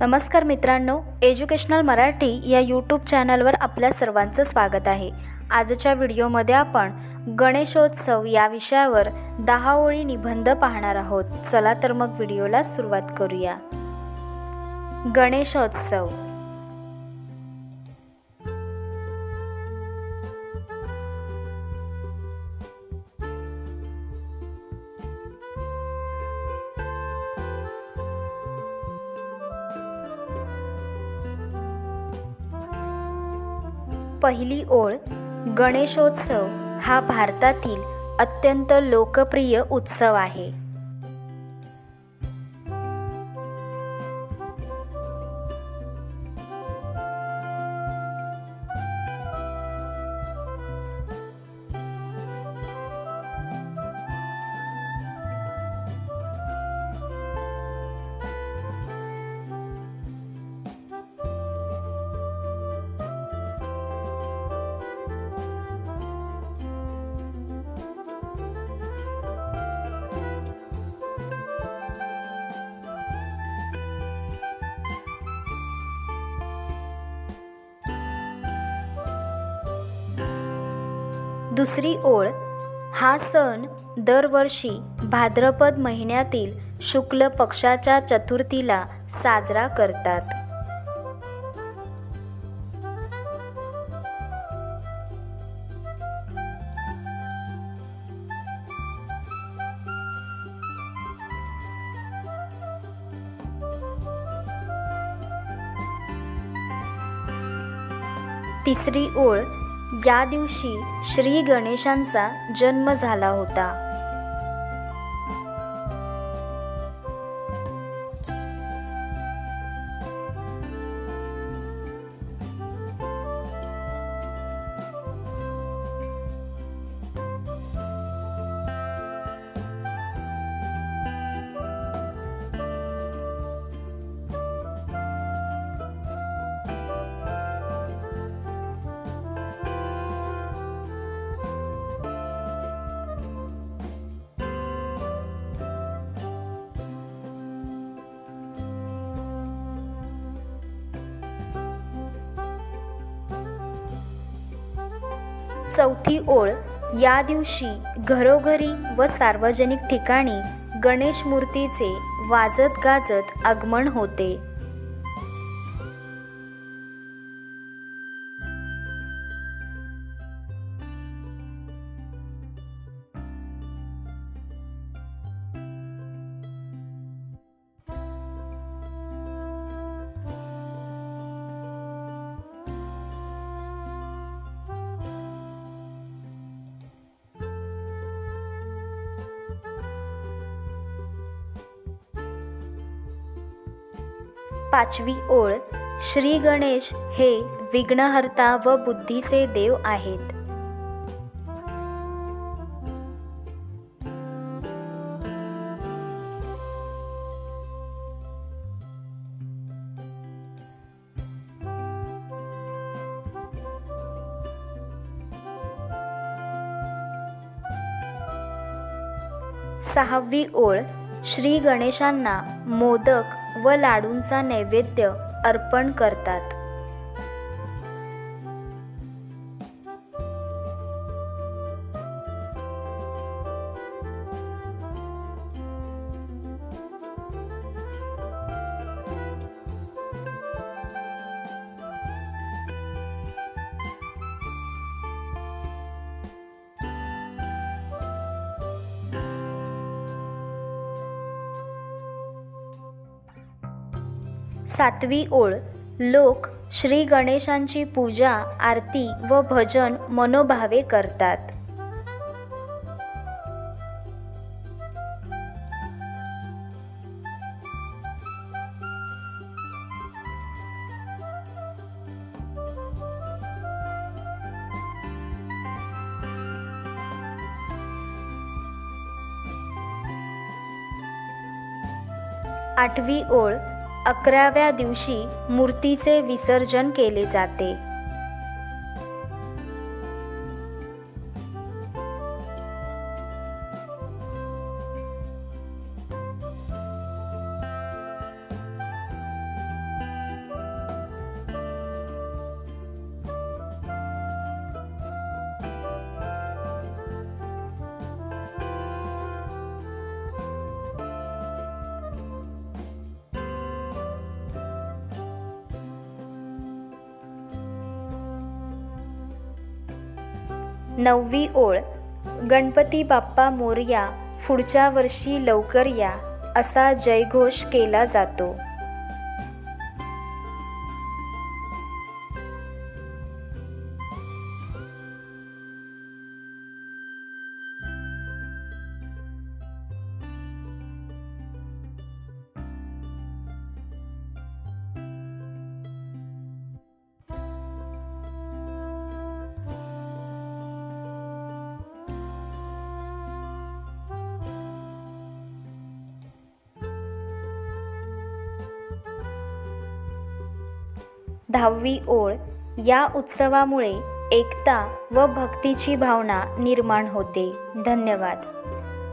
नमस्कार मित्रांनो एज्युकेशनल मराठी या यूट्यूब चॅनलवर आपल्या सर्वांचं स्वागत आहे. आजच्या व्हिडिओमध्ये आपण गणेशोत्सव या विषयावर दहा ओळी निबंध पाहणार आहोत. चला तर मग व्हिडिओला सुरुवात करूया. गणेशोत्सव. पहिली ओळ गणेशोत्सव हा भारतातील अत्यंत लोकप्रिय उत्सव आहे. दुसरी ओळ हा सण दरवर्षी भाद्रपद महिन्यातील शुक्ल पक्षाच्या चतुर्थीला साजरा करतात. तिसरी ओळ या दिवशी श्री गणेशांचा जन्म झाला होता. चौथी ओळ या दिवशी घरोघरी व सार्वजनिक ठिकाणी गणेश मूर्तीचे वाजत गाजत आगमन होते. पाचवी ओळ श्री गणेश हे विघ्नहर्ता व बुद्धीचे देव आहेत. सहावी ओळ श्री गणेशांना मोदक व लाडूंचा नैवेद्य अर्पण करतात. सातवी ओळ. लोक श्री गणेशांची पूजा आरती व भजन मनोभावे करतात. आठवी ओळ. अकराव्या दिवशी मूर्तीचे विसर्जन केले जाते. नववी ओळ गणपती बाप्पा मोरया पुढच्या वर्षी लवकर या असा जयघोष केला जातो. दहावी ओळ या उत्सवामुळे एकता व भक्तीची भावना निर्माण होते. धन्यवाद.